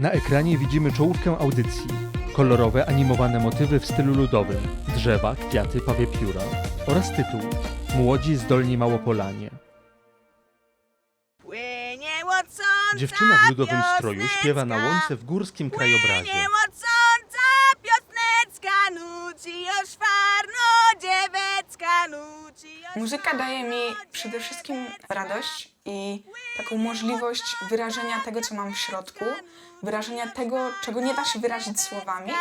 Na ekranie widzimy czołówkę audycji. Kolorowe, animowane motywy w stylu ludowym. Drzewa, kwiaty, pawie pióra. Oraz tytuł. Młodzi zdolni Małopolanie. Płynie łocąca Dziewczyna w ludowym stroju śpiewa na łące w górskim krajobrazie. Płynie łocąca piosnecka, nuci już farno dziewecka, nuci Muzyka daje mi przede wszystkim radość i taką możliwość wyrażenia tego, co mam w środku, wyrażenia tego, czego nie da się wyrazić słowami.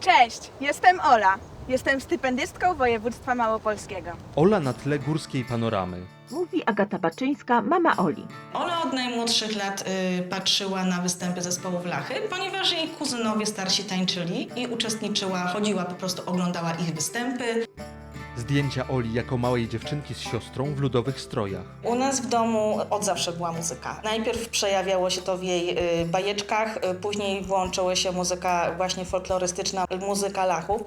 Cześć, jestem Ola. Jestem stypendystką województwa małopolskiego. Ola na tle górskiej panoramy. Mówi Agata Baczyńska, mama Oli. Ola od najmłodszych lat y, patrzyła na występy zespołów Lachy, ponieważ jej kuzynowie starsi tańczyli i uczestniczyła, chodziła, po prostu oglądała ich występy. Zdjęcia Oli jako małej dziewczynki z siostrą w ludowych strojach. U nas w domu od zawsze była muzyka. Najpierw przejawiało się to w jej y, bajeczkach, y, później włączyła się muzyka właśnie folklorystyczna, muzyka Lachów.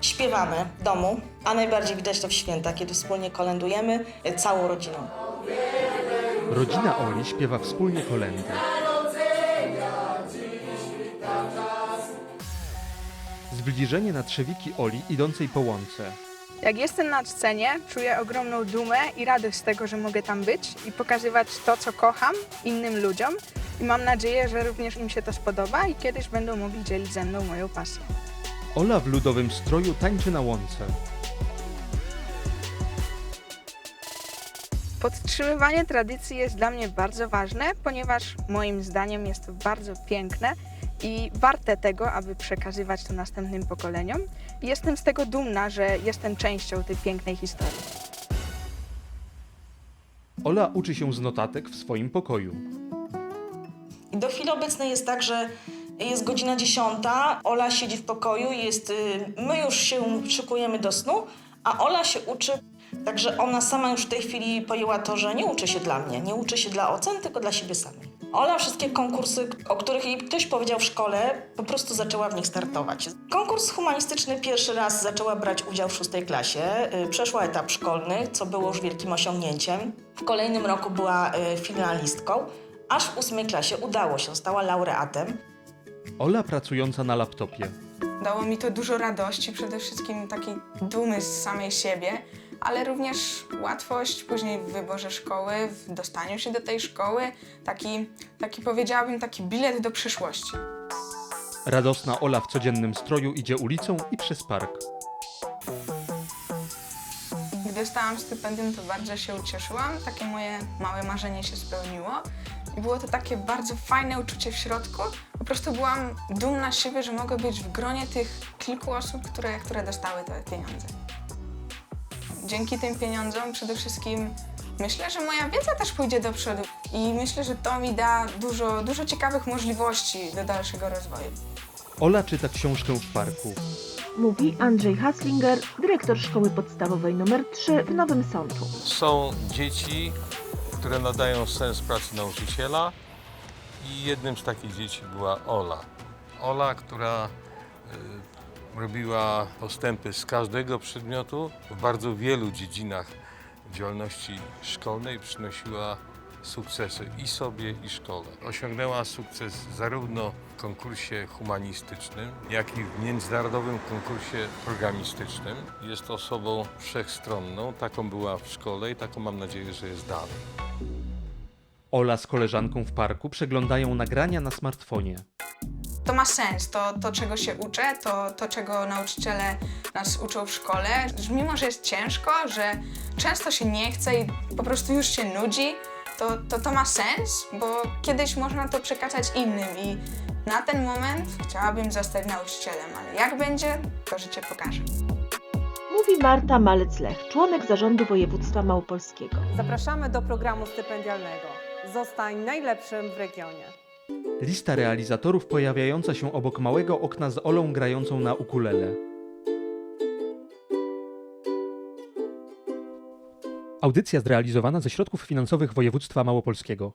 Śpiewamy w domu, a najbardziej widać to w święta, kiedy wspólnie kolędujemy y, całą rodziną. Rodzina Oli śpiewa wspólnie kolendy. Zbliżenie na trzewiki Oli idącej po łące. Jak jestem na scenie, czuję ogromną dumę i radość z tego, że mogę tam być i pokazywać to, co kocham innym ludziom. I mam nadzieję, że również im się to spodoba i kiedyś będą mogli dzielić ze mną moją pasję. Ola w ludowym stroju tańczy na łące. Podtrzymywanie tradycji jest dla mnie bardzo ważne, ponieważ moim zdaniem jest to bardzo piękne i warte tego, aby przekazywać to następnym pokoleniom. I jestem z tego dumna, że jestem częścią tej pięknej historii. Ola uczy się z notatek w swoim pokoju. I do chwili obecnej jest tak, że jest godzina 10, Ola siedzi w pokoju, jest, y, my już się szykujemy do snu, a Ola się uczy, także ona sama już w tej chwili pojęła to, że nie uczy się dla mnie, nie uczy się dla ocen, tylko dla siebie samej. Ola wszystkie konkursy, o których jej ktoś powiedział w szkole, po prostu zaczęła w nich startować. Konkurs humanistyczny pierwszy raz zaczęła brać udział w szóstej klasie, y, przeszła etap szkolny, co było już wielkim osiągnięciem. W kolejnym roku była y, finalistką, aż w ósmej klasie udało się, stała laureatem. Ola pracująca na laptopie. Dało mi to dużo radości, przede wszystkim takiej dumy z samej siebie, ale również łatwość później w wyborze szkoły, w dostaniu się do tej szkoły, taki, taki powiedziałabym, taki bilet do przyszłości. Radosna Ola w codziennym stroju idzie ulicą i przez park. Gdy dostałam stypendium, to bardzo się ucieszyłam. Takie moje małe marzenie się spełniło. I było to takie bardzo fajne uczucie w środku. Po prostu byłam dumna z siebie, że mogę być w gronie tych kilku osób, które, które dostały te pieniądze. Dzięki tym pieniądzom przede wszystkim myślę, że moja wiedza też pójdzie do przodu. I myślę, że to mi da dużo, dużo ciekawych możliwości do dalszego rozwoju. Ola czyta książkę w parku. Mówi Andrzej Haslinger, dyrektor szkoły podstawowej nr 3 w Nowym Sączu. Są dzieci, które nadają sens pracy nauczyciela i jednym z takich dzieci była Ola. Ola, która y, robiła postępy z każdego przedmiotu w bardzo wielu dziedzinach działalności szkolnej, przynosiła sukcesy i sobie, i szkole. Osiągnęła sukces zarówno w konkursie humanistycznym, jak i w międzynarodowym konkursie programistycznym. Jest osobą wszechstronną, taką była w szkole i taką mam nadzieję, że jest dalej. Ola z koleżanką w parku przeglądają nagrania na smartfonie. To ma sens, to, to czego się uczę, to, to czego nauczyciele nas uczą w szkole. Że Mimo, że jest ciężko, że często się nie chce i po prostu już się nudzi, to to, to ma sens, bo kiedyś można to przekazać innym i na ten moment chciałabym zostać nauczycielem, ale jak będzie, to życie pokaże. Mówi Marta Malec-Lech, członek zarządu województwa małopolskiego. Zapraszamy do programu stypendialnego. Zostań najlepszym w regionie. Lista realizatorów pojawiająca się obok małego okna z Olą grającą na ukulele. Audycja zrealizowana ze środków finansowych województwa małopolskiego.